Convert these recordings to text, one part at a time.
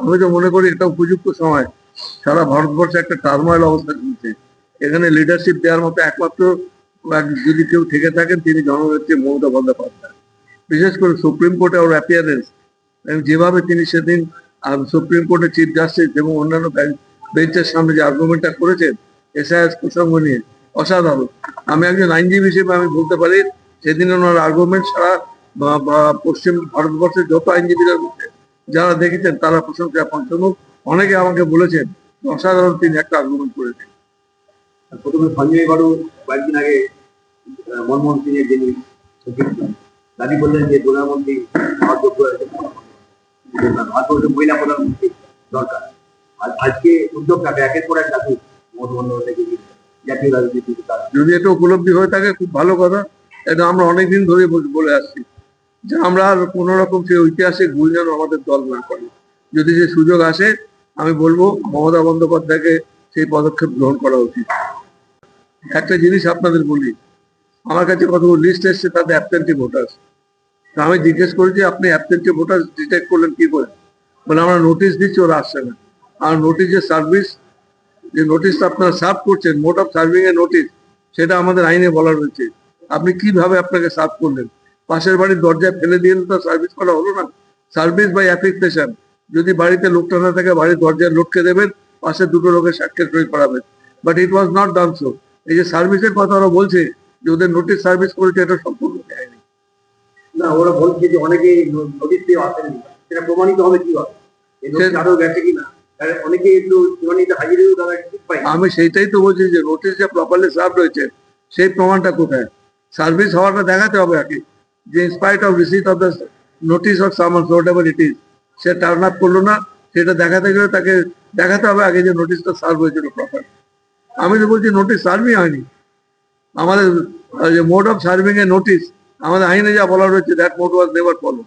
আমি তো মনে করি এটা উপযুক্ত সময়। সারা ভারতবর্ষে একটা টার্ময়েল অবস্থা চলছে। এখানে লিডারশিপ দেওয়ার মতো একমাত্র যদি কেউ থেকে থাকেন, তিনি জননেত্রী মমতা বন্দ্যোপাধ্যায়। বিশেষ করে সুপ্রিম কোর্টে ওর অ্যাপিয়ারেন্স যেভাবে তিনি সেদিন সুপ্রিম কোর্টের চিফ জাস্টিস এবং অন্যান্য বেঞ্চের সামনে যে আর্গুমেন্টটা করেছেন এসআইএস প্রসঙ্গ নিয়ে, অসাধারণ। আমি একজন আইনজীবী হিসেবে আমি বলতে পারি, সেদিন ওনার আর্গুমেন্ট সারা পশ্চিম ভারতবর্ষের যত আইনজীবীরা যারা দেখেছেন তারা প্রশংসা পঞ্চমুখ অনেকে আমাকে বলেছেন অসাধারণ তিনি একটা আর্গুমেন্ট করেছেন। প্রথমে সঞ্জয় বাবু কয়েকদিন আগে মনমোহন সিং এর যিনি দাবি করলেন যে প্রধানমন্ত্রী হওয়ার যোগ্য ভারতবর্ষের মহিলা প্রধানমন্ত্রী দরকার। আর আজকে উদ্যোগটাকে একের পর এক মমতা বন্দ্যোপাধ্যায়কে দিয়ে জাতীয় রাজনীতিতে তারা। যদি এটা উপলব্ধি হয়ে থাকে খুব ভালো কথা। এটা আমরা অনেকদিন ধরে বলে আসছি। যে আমরা আর কোনো রকম সেই ঐতিহাসিক ভুল যেন আমাদের দল না করে। যদি যে সুযোগ আসে, আমি বলব মমতা বন্দ্যোপাধ্যায়কে সেই পদক্ষেপ গ্রহণ করা উচিত। একটা জিনিস আপনাদের বলি, আমার কাছে কতগুলো লিস্ট এসছে তাতে অ্যাবসেন্টি ভোটার আমি জিজ্ঞেস করেছি আপনি অ্যাবসেন্টি ভোটার ডিটেক্ট করলেন কি করে? বলে, আমরা নোটিশ দিচ্ছি, ওরা আসছে না। আর নোটিশের সার্ভিস যে নোটিশটা আপনারা সার্ভ করছেন মোড অফ সার্ভিং এর নোটিশ সেটা আমাদের আইনে বলা রয়েছে। আপনি কীভাবে আপনাকে সার্ভ করলেন? পাশের বাড়ির দরজায় ফেলে দিয়ে তো সার্ভিস করা হলো না। সার্ভিস বাই অ্যাপ্লিকেশন যদি বাড়িতে লোকটা না থাকে বাড়ির দরজায় লোককে দেবেন পাশে দুটো লোকের সাক্ষের সই করাবেন। But it was not done so এই যে সার্ভিসের কথা ওরা বলছে যে ওদের নোটিশ সার্ভিস করেছে এটা সম্পূর্ণ দেয়নি না ওরা বলছে যে অনেকে নোটিশ দিয়ে আসেননি। সেটা প্রমাণিত হবে কি হবে এই নোটিশ সে- আদৌ গেছে কিনা। আমি সেইটাই তো বলছি যে নোটিশ যে প্রপারলি সার্ভ রয়েছে সেই প্রমাণটা কোথায়? সার্ভিস হওয়াটা দেখাতে হবে আগে। যে in spite of receipt of the notice of summon what it is say turn up করল না, সেটা দেখাতে গেলে তাকে দেখাতে হবে আগে যে নোটিশটা সার্ভ হয়েছিল প্রপার আমি তো বলছি নোটিশ সার্ভই হয়নি। আমাদের যে মোড অফ সার্ভিং এর নোটিশ আমাদের আইনে যা বলা রয়েছে that mode was never follow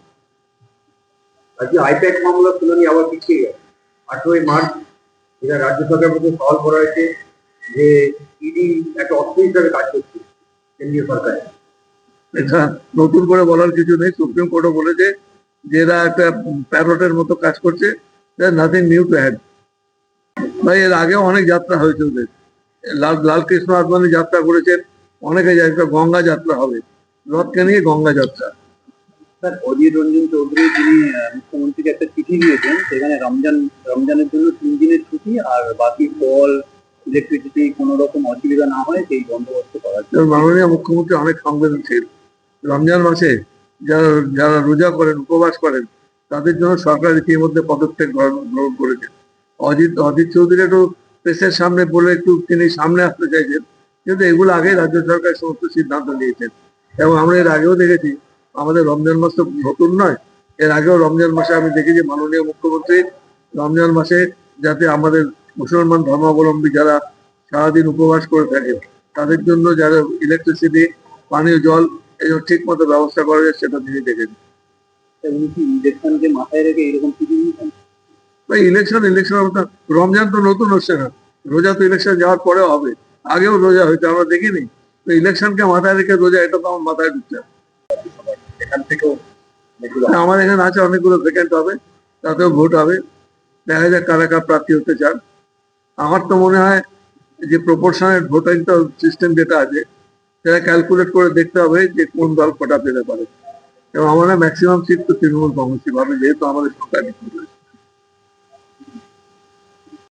আজকে আইপ্যাক মামলার শুনানি আবার পিছিয়ে গেছে আঠেরোই মার্চ এটা রাজ্য সরকারের মধ্যে সওয়াল করা হয়েছে যে ইডি একটা অস্ত্র হিসাবে কাজ করছে কেন্দ্রীয় সরকারে। এটা নতুন করে বলার কিছু নেই। সুপ্রিম কোর্টও বলেছে যে এরা একটা প্যারটের মতো কাজ করছে নাথিং নিউ টু হ্যাড ভাই এর আগেও অনেক যাত্রা হয়েছে ওদের। লাল লালকৃষ্ণ আদবানি যাত্রা করেছেন অনেকে যায় একটা গঙ্গা যাত্রা হবে। রথকে নিয়ে গঙ্গা যাত্রা। স্যার অধীর রঞ্জন চৌধুরী তিনি মুখ্যমন্ত্রীকে একটা চিঠি দিয়েছেন সেখানে রমজান রমজানের জন্য তিন দিনের ছুটি আর বাকি ফল ইলেকট্রিসিটি কোনো রকম অসুবিধা না হয় সেই বন্দোবস্ত করার জন্য। মাননীয় মুখ্যমন্ত্রী অনেক সংবেদনশীল। রমজান মাসে যারা যারা রোজা করেন, উপবাস করেন, তাদের জন্য সরকার ইতিমধ্যে পদক্ষেপ গ্রহণ করেছে। অজিত অজিত চৌধুরী একটু প্রেসের সামনে বলে একটু তিনি সামনে আসতে চাইছেন, কিন্তু এগুলো আগে রাজ্য সরকার সমস্ত সিদ্ধান্ত নিয়েছেন। এবং আমরা এর আগেও দেখেছি, আমাদের রমজান মাস তো নতুন নয়, এর আগেও রমজান মাসে আমি দেখেছি মাননীয় মুখ্যমন্ত্রী, রমজান মাসে যাতে আমাদের মুসলমান ধর্মাবলম্বী যারা সারাদিন উপবাস করে থাকে, তাদের জন্য যারা ইলেকট্রিসিটি পানীয় জল এই ঠিক মতো ব্যবস্থা করা যায় সেটা তিনি দেখেন। উনি কি ইলেকশনকে মাথায় রেখে এরকম কিছু ভাই ইলেকশন ইলেকশন রমজান তো নতুন হচ্ছে না। রোজা তো ইলেকশন যাওয়ার পরেও হবে। আগেও রোজা হয়েছে আমরা দেখিনি। তো ইলেকশনকে মাথায় রেখে রোজা এটা তো আমার মাথায় ঢুকছে। এখান থেকেও আমার এখানে আছে অনেকগুলো ভ্যাকেন্ট হবে তাতেও ভোট হবে। দেখা যাক কারা কারা প্রার্থী হতে চান। আমার তো মনে হয় যে প্রপোর্শনের ভোটিং সিস্টেম যেটা আছে সেটা ক্যালকুলেট করে দেখতে হবে যে কোন দল কটা পেতে পারে। এবং আমরা ম্যাক্সিমাম সিট তো তৃণমূল কংগ্রেসই পাবে যেহেতু আমাদের সরকার